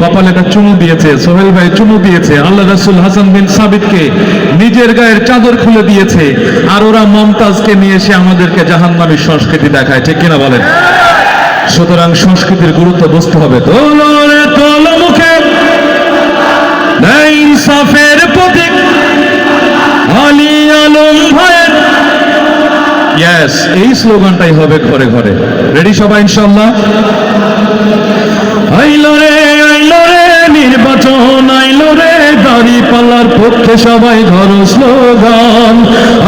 কপালে একটা চুমু দিয়েছে, সোহেল ভাই চুমু দিয়েছে, আল্লাহ রাসুল হাসান বিন নিজের গায়ের চাদর খুলে দিয়েছে, আর ওরা মমতাজকে নিয়ে এসে আমাদেরকে জাহান্নামী সংস্কৃতি দেখায়, ঠিক কিনা বলেন? সুতরাং সংস্কৃতির গুরুত্ব বুঝতে হবে। ইনসাফের প্রতীক, আলী আলম ভাইয়ের। ইয়েস এই স্লোগানটাই হবে ঘরে ঘরে। রেডি সবাই ইনশাল্লাহ আইলো রে আইলো রে নির্বাচন আইলো রে দাড়ি পাল্লার পক্ষে সবাই ঘর স্লোগান।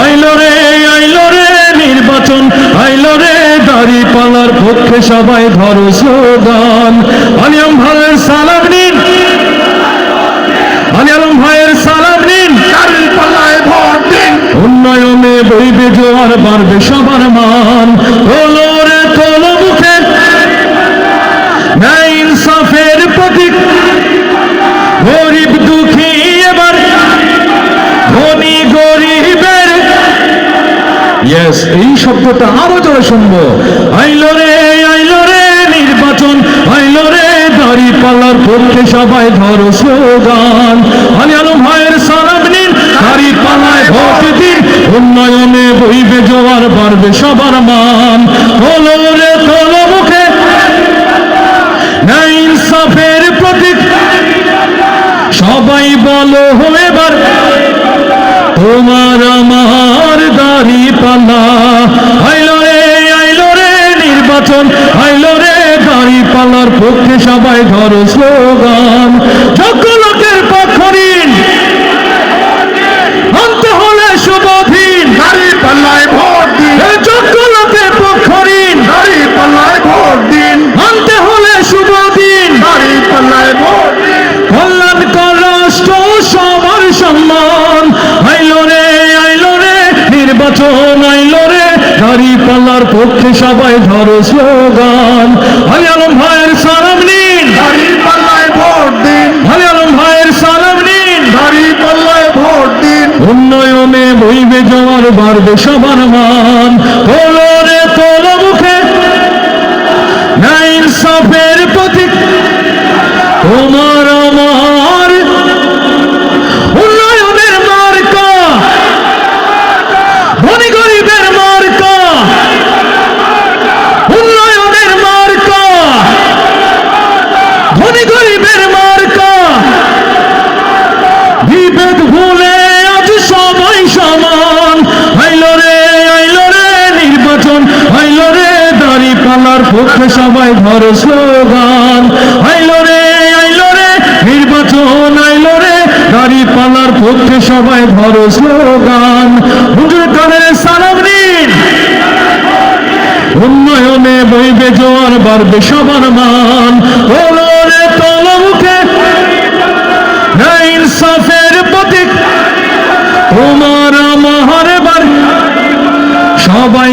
আইলো রে আইলো রে নির্বাচন আইলো রে দাড়ি পাল্লার পক্ষে সবাই ঘর স্লোগান। আলিয়াম ভাইয়ের সালাম নিন। আলম ভাইয়ের সালাম নিন। পাল্লায় ভোট দিন। উন্নয়নে বইবে জোয়ার বাড়বে সবার মান। তোলো ইয়েস এই শব্দটা আরও জোরে শুনব। আইলো রে আইলো রে, নির্বাচন। আইলো রে, দাড়ি পাল্লার পক্ষে সবাই ধরো স্লোগান। আলী আলম ভাইয়ের সালাম নিন, দাড়ি পাল্লায় ভোট দিন। উন্নয়নে বইবে, জোয়ার বাড়বে সবার মান। তোলো রে তোলো মুখে। ন্যায় ইনসাফের প্রতীক। সবাই বলো এবার। তোমার আইলো রে দাড়ি পালার পক্ষে সবাই ধর স্লোগান। পাল্লার পক্ষে সবাই ধরো স্লোগান। হরি আলম ভাইয়ের সালাম নিন। ভোট দিন। আলী আলম ভাইয়ের সালাম নিন। ভোট দিন। উন্নয়নে বইবে জোয়ার বাড়বে সবার মান। দাড়ি পক্ষে সবাই ধর স্লোগান। আইলো রে আইলো রে, নির্বাচন আইলো রে দাড়ি পালার পক্ষে সবাই ধর স্লোগান। হুজুর কানের সালাম নিন উন্নয়নে বইবে জোয়ার, বাড়বে সবার মান। তোলো রে তোলো মুখে ইনসাফের প্রতীক। তোমার আমার সবাই